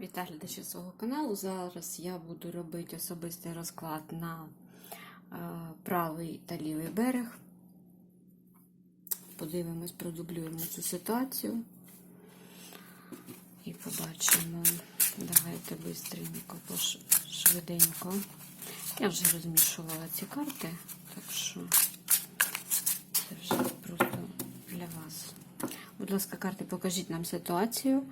Вітаю глядачів свого каналу. Зараз я буду робити особистий розклад на е, правий та лівий берег. Подивимось, продублюємо цю ситуацію і побачимо. Давайте швидко, швиденько. Я вже розмішувала ці карти, так що це вже просто для вас. Будь ласка, карти, покажіть нам ситуацію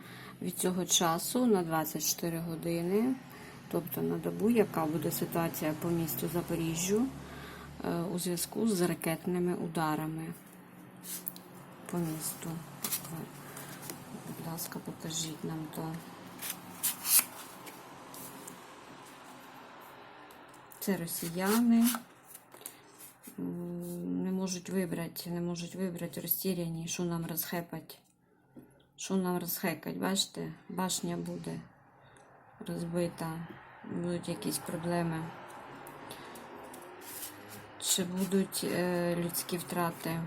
від цього часу на 24 години, тобто на добу, яка буде ситуація по місту Запоріжжю е, у зв'язку з ракетними ударами по місту. Будь ласка, покажіть нам то. Це росіяни. Можуть вибрати, не можуть вибрати розтіряні, що нам розхепать. Що нам розхекать, бачите? Башня буде розбита, будуть якісь проблеми. Чи будуть е, людські втрати?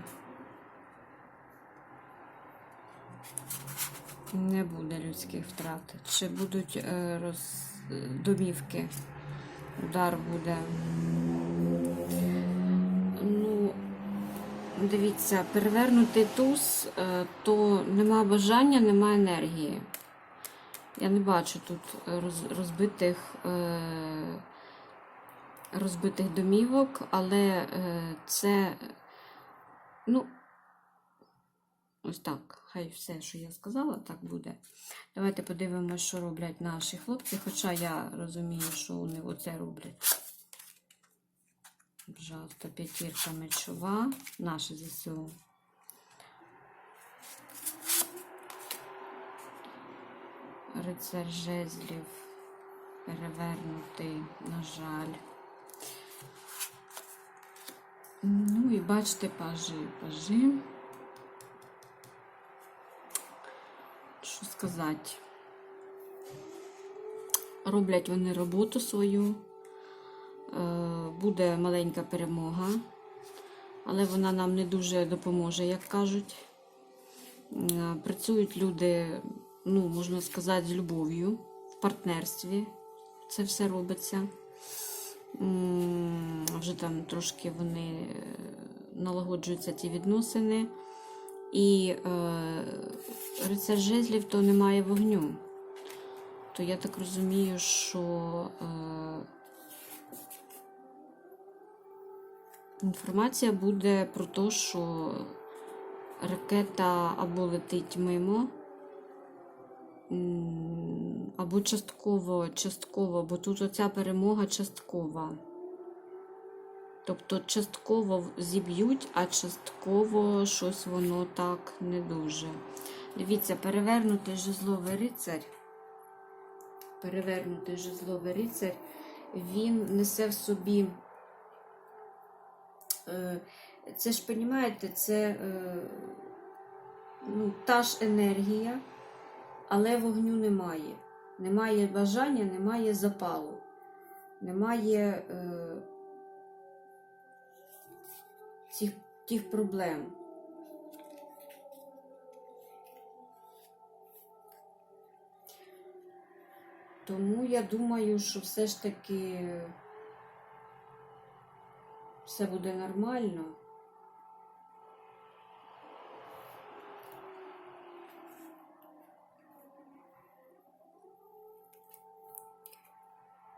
Не буде людських втрат. Чи будуть е, роз... домівки? Удар буде. Дивіться, перевернути туз, е, то нема бажання, нема енергії. Я не бачу тут розбитих, е, розбитих домівок, але е, це, ну, ось так. Хай все, що я сказала, так буде. Давайте подивимося, що роблять наші хлопці, хоча я розумію, що вони оце роблять. Пожалуйста, п'ятірка мечова, наше ЗСУ. Рицар жезлів перевернутий, на жаль. Ну і бачите, пажи, пажи. Що сказати? Роблять вони роботу свою. Буде маленька перемога, але вона нам не дуже допоможе, як кажуть. Працюють люди, ну, можна сказати, з любов'ю, в партнерстві. Це все робиться. Вже там трошки вони е, налагоджуються ті відносини. І е, рицар жезлів то немає вогню. То я так розумію, що е, Інформація буде про те, що ракета або летить мимо, або частково, частково, бо тут оця перемога часткова. Тобто частково зіб'ють, а частково щось воно так не дуже. Дивіться, перевернутий жезловий рицар. Перевернутий жезловий рицар, він несе в собі. Е, Це ж, розумієте, це е, ну, та ж енергія, але вогню немає. Немає бажання, немає запалу, немає е, цих, тих проблем. Тому я думаю, що все ж таки все буде нормально.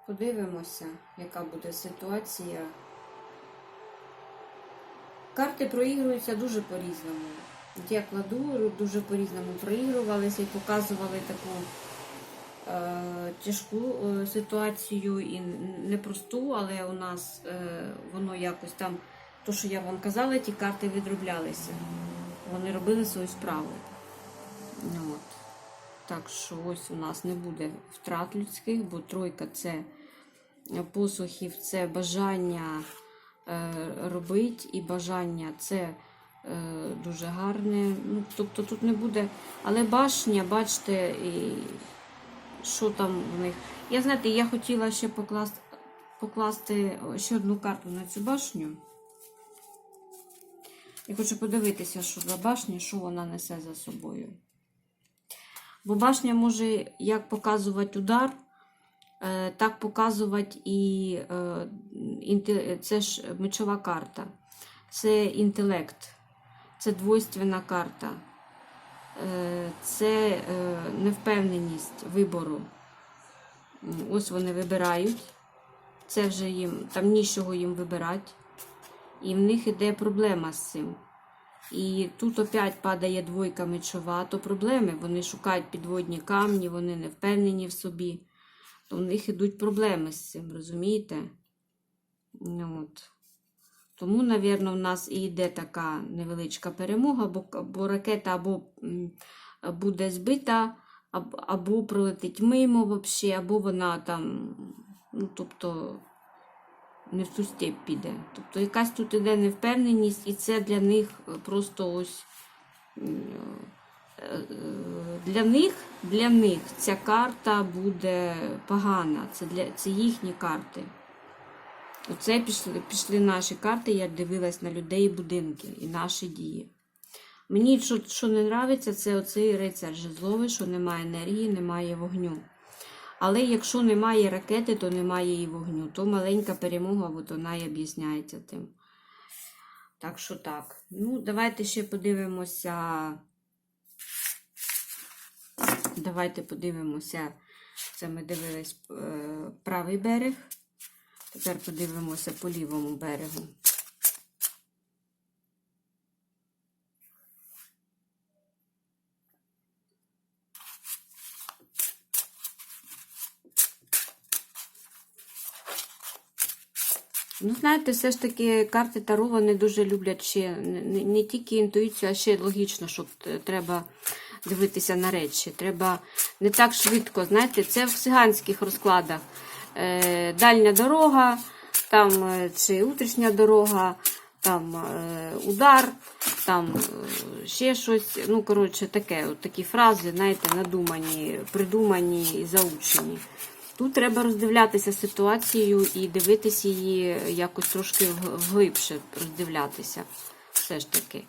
Подивимося, яка буде ситуація. Карти проігруються дуже по-різному. От я кладу, дуже по-різному проігрувалися і показували таку тяжку е, ситуацію і непросту, але у нас е, воно якось там, то, що я вам казала, ті карти відроблялися. Вони робили свою справу. Ну, От. Так що ось у нас не буде втрат людських, бо тройка це посухів, це бажання е, робити і бажання це е, дуже гарне. Ну, тобто тут не буде. Але башня, бачите, і що там в них. Я знаєте, я хотіла ще покласти, покласти ще одну карту на цю башню. Я хочу подивитися, що за башня, що вона несе за собою. Бо башня може як показувати удар, е, так показувати і е, це ж мечова карта. Це інтелект, це двойственна карта, це е, невпевненість вибору. Ось вони вибирають. Це вже їм, там нічого їм вибирати. І в них іде проблема з цим. І тут опять падає двойка мечова, то проблеми. Вони шукають підводні камні, вони не впевнені в собі. То в них ідуть проблеми з цим, розумієте? Ну, От. Тому, напевно, в нас і йде така невеличка перемога, бо, бо ракета або буде збита, або, пролетить мимо вообще, або вона там, ну, тобто, не в ту степь піде. Тобто якась тут іде невпевненість, і це для них просто ось. е, е, Для них, для них ця карта буде погана. Це, для, це їхні карти. Оце пішли, пішли наші карти, я дивилась на людей і будинки і наші дії. Мені що, що не подобається, це оцей рицар жезловий, що немає енергії, немає вогню. Але якщо немає ракети, то немає і вогню. То маленька перемога, от вона і об'ясняється тим. Так що так. Ну, давайте ще подивимося. Давайте подивимося. Це ми дивились е, правий берег. Тепер подивимося по лівому берегу. Ну, знаєте, все ж таки карти Таро вони дуже люблять ще не, тільки інтуїцію, а ще логічно, що треба дивитися на речі. Треба не так швидко, знаєте, це в циганських розкладах. Е, дальня дорога, там е, чи утрішня дорога, там е, удар, там е, ще щось. Ну, коротше, таке, от такі фрази, знаєте, надумані, придумані і заучені. Тут треба роздивлятися ситуацію і дивитися її якось трошки вглибше роздивлятися. Все ж таки.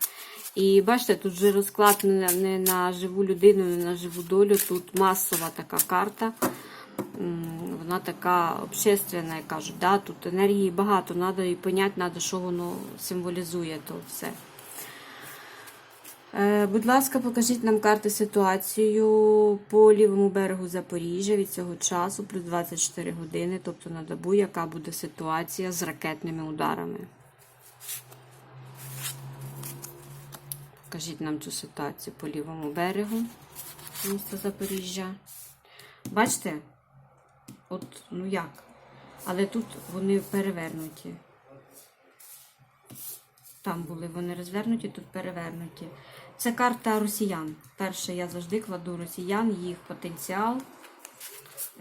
І бачите, тут вже розклад не на живу людину, не на живу долю. Тут масова така карта. Вона така общественна, як кажуть. Да? Тут енергії багато, треба і поняти, треба, що воно символізує то все. Е, Будь ласка, покажіть нам карти ситуацію по лівому берегу Запоріжжя від цього часу, плюс 24 години, тобто на добу, яка буде ситуація з ракетними ударами. Покажіть нам цю ситуацію по лівому берегу міста Запоріжжя. Бачите? От, ну як? Але тут вони перевернуті. Там були вони розвернуті, тут перевернуті. Це карта росіян. Перше, я завжди кладу росіян, їх потенціал.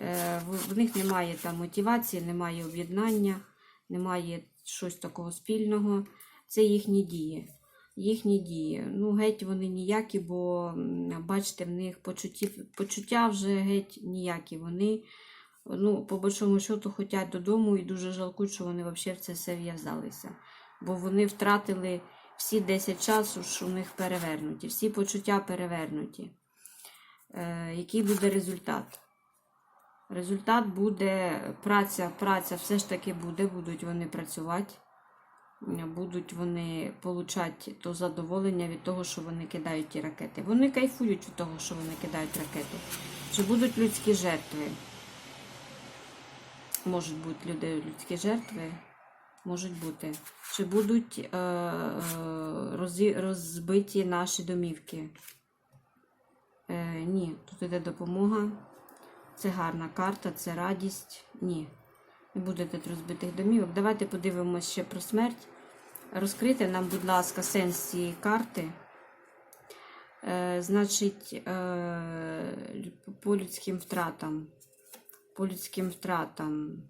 Е, В, них немає там мотивації, немає об'єднання, немає щось такого спільного. Це їхні дії. Їхні дії. Ну, геть вони ніякі, бо бачите, в них почуттів, почуття вже геть ніякі. Вони, ну, по большому счету, хочуть додому і дуже жалкують, що вони взагалі в це все в'язалися бо вони втратили всі 10 часу, що в них перевернуті, всі почуття перевернуті. Е, який буде результат? Результат буде праця, праця все ж таки буде, будуть вони працювати, будуть вони получати то задоволення від того, що вони кидають ті ракети. Вони кайфують від того, що вони кидають ракети. Чи будуть людські жертви? Можуть бути люди людські жертви, можуть бути. Чи будуть е, е, розбиті наші домівки? Е, ні, тут іде допомога. Це гарна карта, це радість. Ні. Не буде тут розбитих домівок. Давайте подивимося ще про смерть. Розкрийте нам, будь ласка, сенс цієї карти. Е, значить, е, по людським втратам. По людським втратам.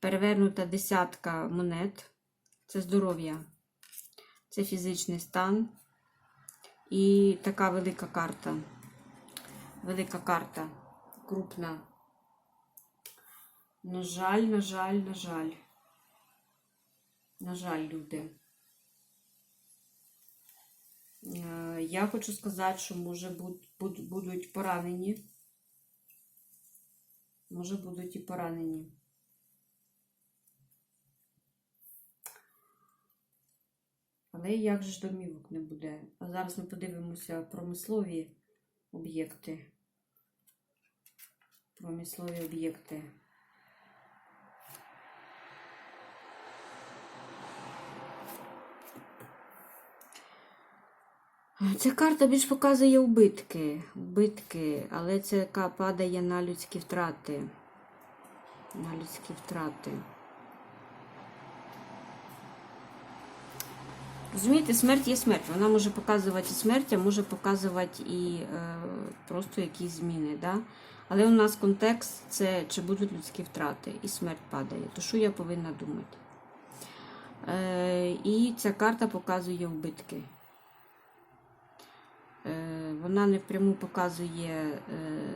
Перевернута десятка монет. Це здоров'я. Це фізичний стан. І така велика карта. Велика карта. Крупна. На жаль, на жаль, на жаль. На жаль, люди. Е, Я хочу сказати, що може буд- буд- будуть поранені. Може будуть і поранені. Але як же ж домівок не буде? А зараз ми подивимося промислові об'єкти. Промислові об'єкти. Ця карта більш показує убитки, убитки, але це яка падає на людські втрати. На людські втрати. Розумієте, смерть є смерть. Вона може показувати і смерть, а може показувати і е, просто якісь зміни. Да? Але у нас контекст це чи будуть людські втрати, і смерть падає. То що я повинна думати? Е, і ця карта показує вбитки. Вона не впряму показує е,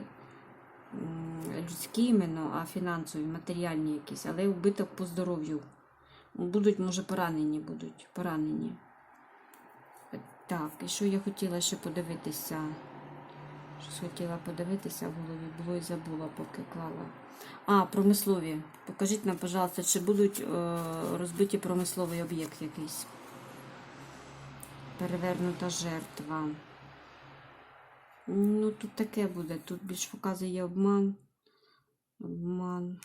людські іменно, а фінансові, матеріальні якісь, але вбиток по здоров'ю. Будуть, може, поранені будуть. Поранені. Так, і що я хотіла ще подивитися? Щось хотіла подивитися в голові, було і забула, поки клала. А, промислові. Покажіть нам, пожалуйста, чи будуть е, розбиті промисловий об'єкт якийсь. Перевернута жертва. Ну, тут таке буде. Тут більш показує обман. Обман.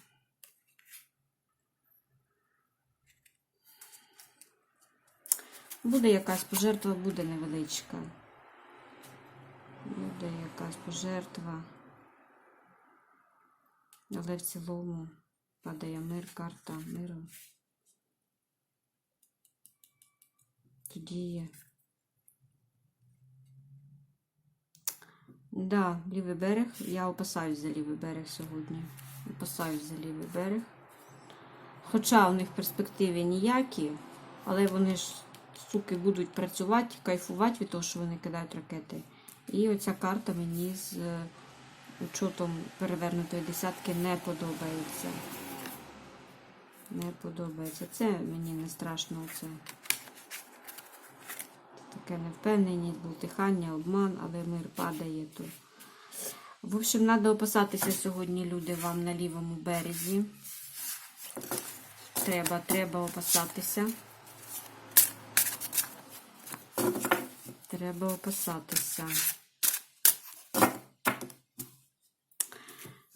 Буде якась пожертва, буде невеличка. Буде якась пожертва. Але в цілому падає мир, карта миру. Тоді є. Да, лівий берег. Я опасаюсь за лівий берег сьогодні. Опасаюсь за лівий берег. Хоча у них перспективи ніякі, але вони ж, суки, будуть працювати, кайфувати від того, що вони кидають ракети. І оця карта мені з е, учотом перевернутої десятки не подобається. Не подобається. Це мені не страшно. Це таке невпевненість, бултихання, обман, але мир падає то. В общем, треба опасатися сьогодні, люди, вам на лівому березі. Треба, треба опасатися. Треба опасатися.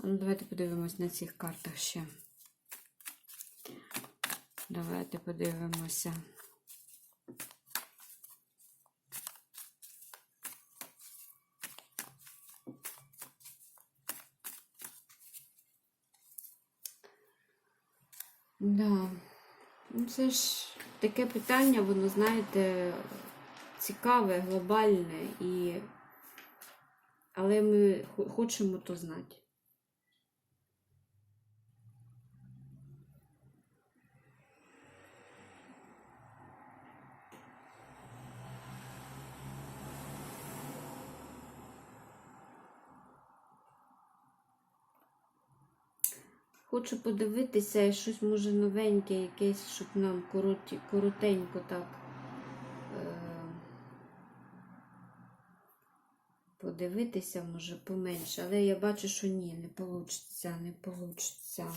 Ну, давайте подивимось на цих картах ще. Давайте подивимося. Да. Ну, це ж таке питання, воно, знаєте, цікаве, глобальне, і... але ми хо- хочемо то знати. Хочу подивитися щось може новеньке, якесь, щоб нам коротенько так. Е- подивитися, може, поменше. Але я бачу, що ні, не получиться, не получиться.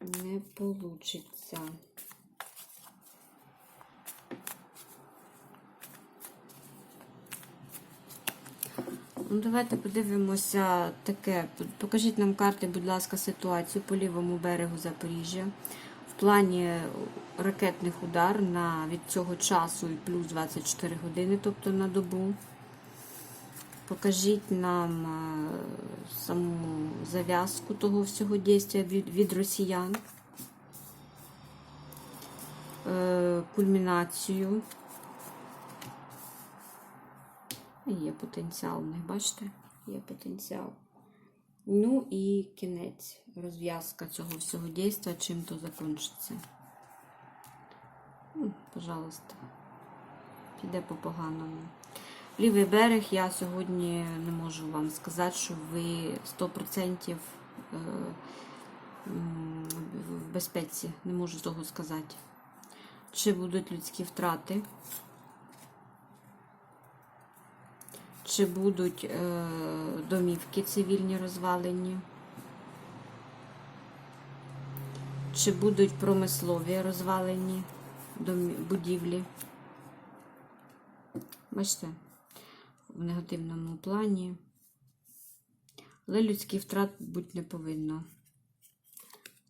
Не получиться. Ну, давайте подивимося таке. Покажіть нам карти, будь ласка, ситуацію по лівому берегу Запоріжжя. В плані ракетних удар на від цього часу і плюс 24 години, тобто на добу. Покажіть нам е, саму зав'язку того всього дійства від, від росіян. Е, Кульмінацію. Є потенціал них, бачите? Є потенціал. Ну і кінець, розв'язка цього всього дійства, чим то закінчиться. Ну, пожалуйста, піде по поганому. Лівий берег я сьогодні не можу вам сказати, що ви 100% е, в безпеці. Не можу того сказати. Чи будуть людські втрати? Чи будуть е, домівки цивільні розвалені? Чи будуть промислові розвалені будівлі? Бачите, в негативному плані. Але людських втрат бути не повинно.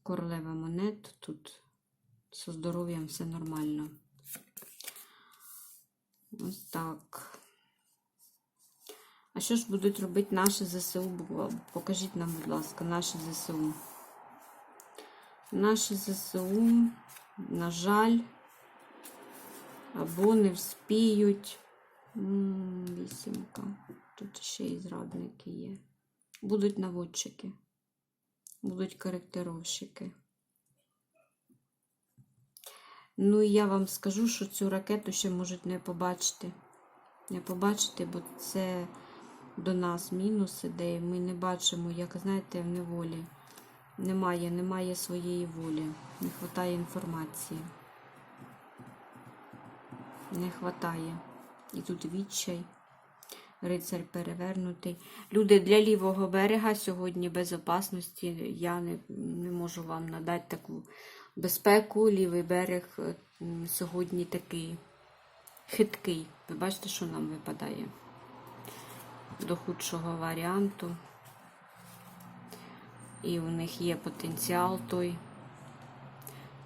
Королева монет тут зі здоров'ям все нормально. Ось так. А що ж будуть робити наші ЗСУ? Покажіть нам, будь ласка, наші ЗСУ. Наші ЗСУ, на жаль, або не вспіють. Вісімка. Тут ще і зрадники є. Будуть наводчики, будуть коректировщики. Ну і я вам скажу, що цю ракету ще можуть не побачити. Не побачити, бо це до нас мінус іде. Ми не бачимо, як знаєте, в неволі. Немає, немає своєї волі. Не вистачає інформації. Не вистачає. І тут відчай. Рицарь перевернутий. Люди для лівого берега сьогодні без опасності. Я не, не можу вам надати таку безпеку. Лівий берег сьогодні такий хиткий. Ви бачите, що нам випадає? До худшого варіанту. І у них є потенціал той.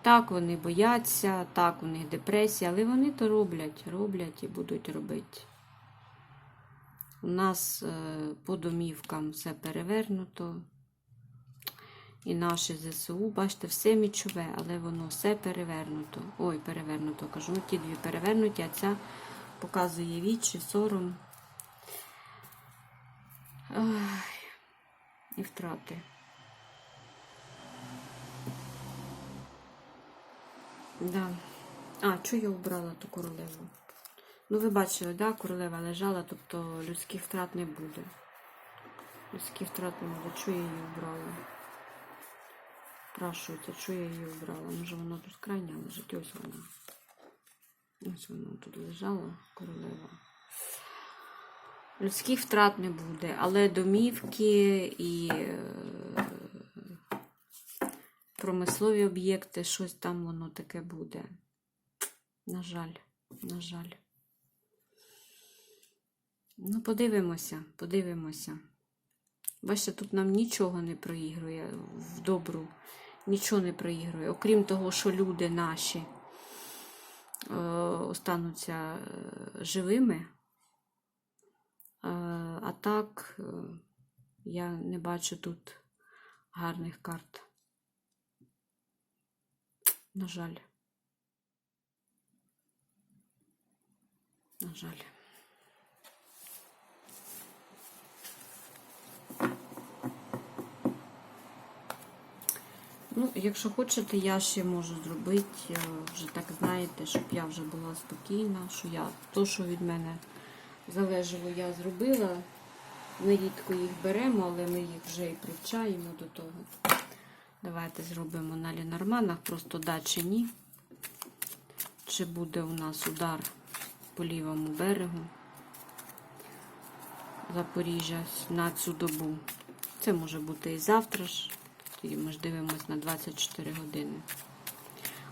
Так, вони бояться, так, у них депресія, але вони то роблять, роблять і будуть робити. У нас е, по домівкам все перевернуто. І наші ЗСУ, бачите, все мічове, але воно все перевернуто. Ой, перевернуто, кажу, ті дві перевернуті, а ця показує вічі, сором. Ай, і втрати. Да. А, чого я убрала ту королеву? Ну, ви бачили, да, королева лежала, тобто людських втрат не буде. Людських втрат не буде. Чого я її обрала? Спрашується, чого я її обрала? Може воно тут крайня лежить? Ось вона. Ось вона тут лежала, королева. Людських втрат не буде, але домівки і е, промислові об'єкти, щось там воно таке буде. На жаль, на жаль. Ну, подивимося, подивимося. Бачите, тут нам нічого не проігрує в добру, нічого не проігрує. Окрім того, що люди наші е, остануться е, живими. А так, е, я не бачу тут гарних карт. На жаль. На жаль. Ну, якщо хочете, я ще можу зробити, е, вже так знаєте, щоб я вже була спокійна, що я то, що від мене залежало, я зробила. Ми рідко їх беремо, але ми їх вже і привчаємо до того. Давайте зробимо на Лінорманах, просто да чи ні. Чи буде у нас удар по лівому берегу Запоріжжя на цю добу. Це може бути і завтра ж. Тоді ми ж дивимося на 24 години.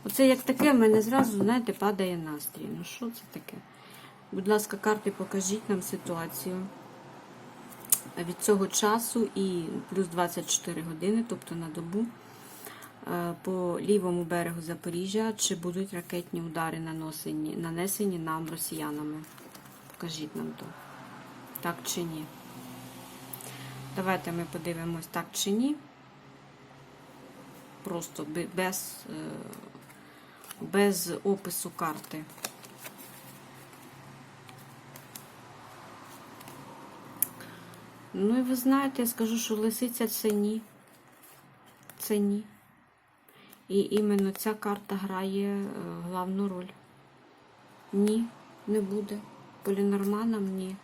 Оце як таке, в мене зразу, знаєте, падає настрій. Ну що це таке? Будь ласка, карти, покажіть нам ситуацію від цього часу і плюс 24 години, тобто на добу, е, по лівому берегу Запоріжжя, чи будуть ракетні удари наносені, нанесені нам росіянами? Покажіть нам то. Так чи ні? Давайте ми подивимось, так чи ні. Просто без, е, без опису карти. Ну і ви знаєте, я скажу, що лисиця це ні. Це ні. І іменно ця карта грає е, головну роль. Ні, не буде. Полінорманам ні.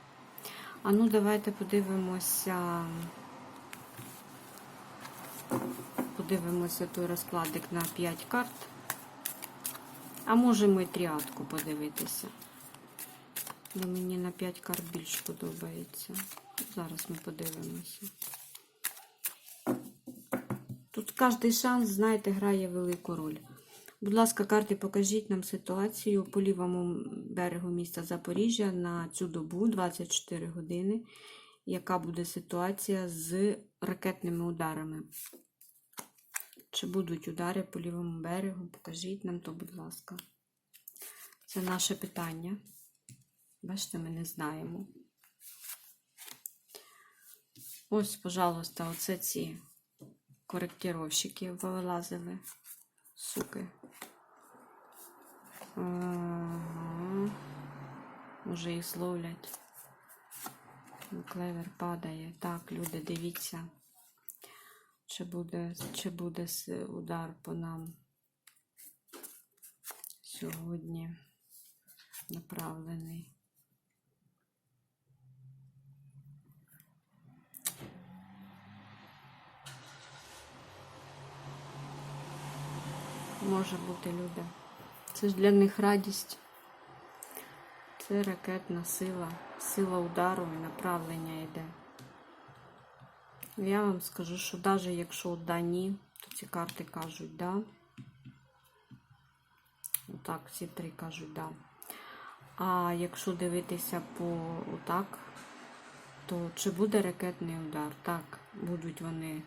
А ну давайте подивимося. Подивимося той розкладик на 5 карт. А можемо і тріадку подивитися. Бо мені на 5 карт більш подобається. Зараз ми подивимося. Тут кожний шанс, знаєте, грає велику роль. Будь ласка, карти, покажіть нам ситуацію по лівому берегу міста Запоріжжя на цю добу 24 години. Яка буде ситуація з ракетними ударами? Чи будуть удари по лівому берегу? Покажіть нам то, будь ласка. Це наше питання. Бачите, ми не знаємо. Ось, пожалуйста, оце ці коректировщики вилазили. Суки. Може їх зловлять. Клевер падає. Так, люди, дивіться. Чи буде, чи буде удар по нам сьогодні направлений. Може бути люди. Це ж для них радість. Це ракетна сила, сила удару і направлення йде. Я вам скажу, що навіть якщо да ні, то ці карти кажуть да. Отак, всі три кажуть да. А якщо дивитися по отак, то чи буде ракетний удар? Так, будуть вони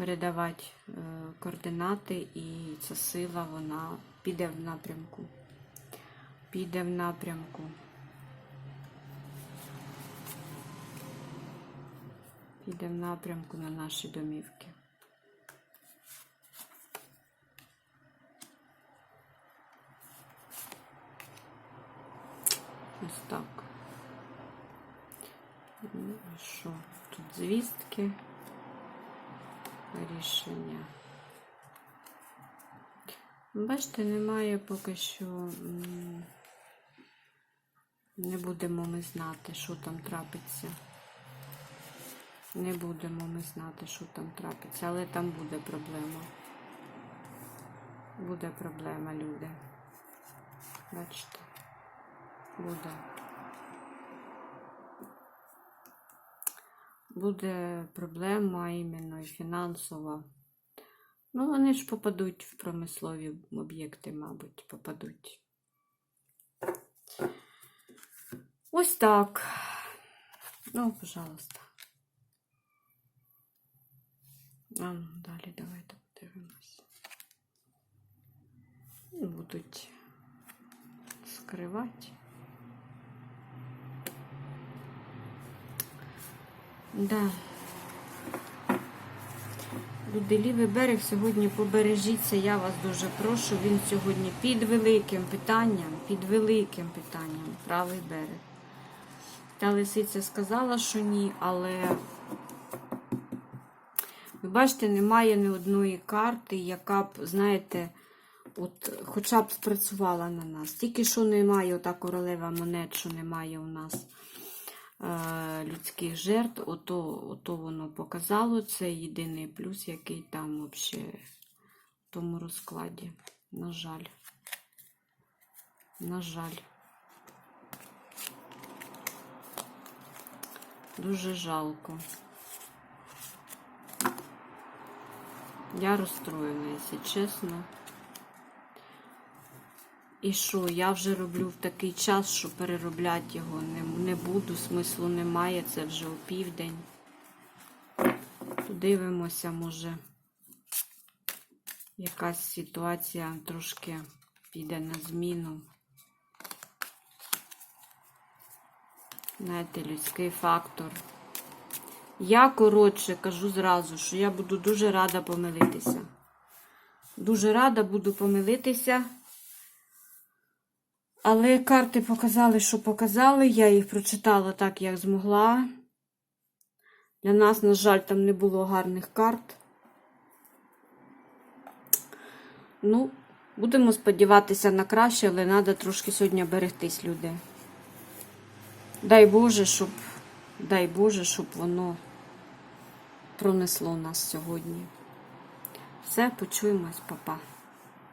передавати е, координати, і ця сила вона піде в напрямку. Піде в напрямку. Піде в напрямку на наші домівки. Ось так. Що? Тут звістки, рішення. Бачите, немає поки що. Не будемо ми знати, що там трапиться. Не будемо ми знати, що там трапиться, але там буде проблема. Буде проблема, люди. Бачите? Буде. Буде проблема іменно фінансова. Ну, вони ж попадуть в промислові об'єкти, мабуть, попадуть. Ось так. Ну, пожалуйста. А, ну, далі давайте подивимося. Будуть скривати. Да. Люди, лівий берег сьогодні побережіться, я вас дуже прошу. Він сьогодні під великим питанням, під великим питанням, правий берег. Та лисиця сказала, що ні, але ви бачите, немає ні одної карти, яка б, знаєте, от хоча б спрацювала на нас. Тільки що немає ота королева монет, що немає у нас людських жертв, ото, ото воно показало. Це єдиний плюс, який там взагалі в тому розкладі. На жаль. На жаль. Дуже жалко. Я розстроєна, якщо чесно. І що, я вже роблю в такий час, що переробляти його не, не буду, смислу немає, це вже у південь. Подивимося, може, якась ситуація трошки піде на зміну. Знаєте, людський фактор. Я, коротше, кажу зразу, що я буду дуже рада помилитися. Дуже рада буду помилитися. Але карти показали, що показали. Я їх прочитала так, як змогла. Для нас, на жаль, там не було гарних карт. Ну, будемо сподіватися на краще, але треба трошки сьогодні берегтись, люди. Дай Боже, щоб, дай Боже, щоб воно пронесло нас сьогодні. Все, почуємось, папа.